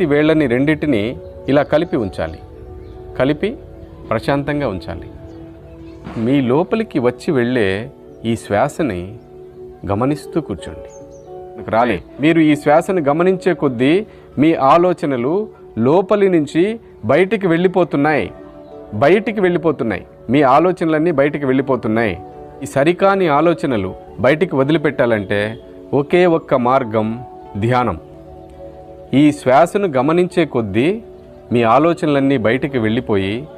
ఈ వేళ్ళని రెండింటిని ఇలా కలిపి ఉంచాలి. కలిపి ప్రశాంతంగా ఉంచాలి. మీ లోపలికి వచ్చి వెళ్ళే ఈ శ్వాసని గమనిస్తూ కూర్చోండి. రాలే. మీరు ఈ శ్వాసను గమనించే కొద్దీ మీ ఆలోచనలు లోపలి నుంచి బయటికి వెళ్ళిపోతున్నాయి. బయటికి వెళ్ళిపోతున్నాయి. మీ ఆలోచనలన్నీ బయటికి వెళ్ళిపోతున్నాయి. ఈ సరికాని ఆలోచనలు బయటికి వదిలిపెట్టాలంటే ఒకే ఒక్క మార్గం ధ్యానం. ఈ శ్వాసను గమనించే కొద్దీ మీ ఆలోచనలన్నీ బయటికి వెళ్ళిపోయి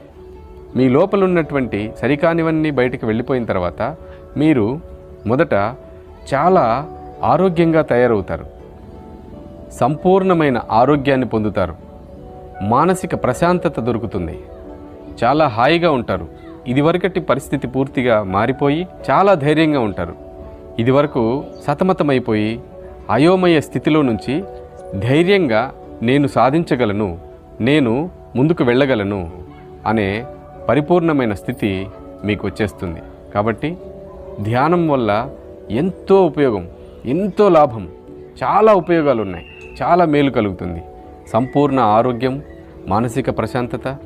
మీ లోపలున్నటువంటి సరికానివన్నీ బయటికి వెళ్ళిపోయిన తర్వాత మీరు మొదట చాలా ఆరోగ్యంగా తయారవుతారు. సంపూర్ణమైన ఆరోగ్యాన్ని పొందుతారు. మానసిక ప్రశాంతత దొరుకుతుంది. చాలా హాయిగా ఉంటారు. ఇదివరకటి పరిస్థితి పూర్తిగా మారిపోయి చాలా ధైర్యంగా ఉంటారు. ఇదివరకు సతమతమైపోయి అయోమయ స్థితిలో నుంచి ధైర్యంగా నేను సాధించగలను నేను ముందుకు వెళ్ళగలను అనే పరిపూర్ణమైన స్థితి మీకు వచ్చేస్తుంది. కాబట్టి ధ్యానం వల్ల ఎంతో ఉపయోగం ఎంతో లాభం చాలా ఉపయోగాలు ఉన్నాయి చాలా మేలు కలుగుతుంది. సంపూర్ణ ఆరోగ్యం మానసిక ప్రశాంతత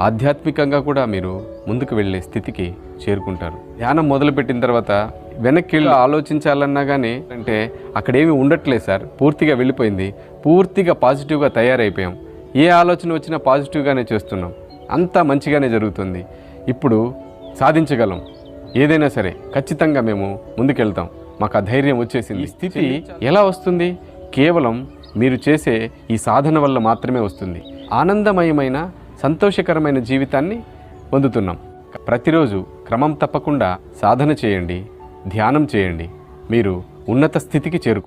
ఆధ్యాత్మికంగా కూడా మీరు ముందుకు వెళ్ళే స్థితికి చేరుకుంటారు. ధ్యానం మొదలుపెట్టిన తర్వాత వెనక్కి వెళ్ళి ఆలోచించాలన్నా కానీ అంటే అక్కడేమీ ఉండట్లేదు సార్. పూర్తిగా వెళ్ళిపోయింది. పూర్తిగా పాజిటివ్గా తయారైపోయాం. ఏ ఆలోచన వచ్చినా పాజిటివ్గానే చేస్తున్నాం. అంతా మంచిగానే జరుగుతుంది. ఇప్పుడు సాధించగలం. ఏదైనా సరే ఖచ్చితంగా మేము ముందుకెళ్తాం. మాకు ఆ ధైర్యం వచ్చేసింది. ఈ స్థితి ఎలా వస్తుంది? కేవలం మీరు చేసే ఈ సాధన వల్ల మాత్రమే వస్తుంది. ఆనందమయమైన సంతోషకరమైన జీవితాన్ని పొందుతున్నాం. ప్రతిరోజు క్రమం తప్పకుండా సాధన చేయండి ధ్యానం చేయండి. మీరు ఉన్నత స్థితికి చేరుకు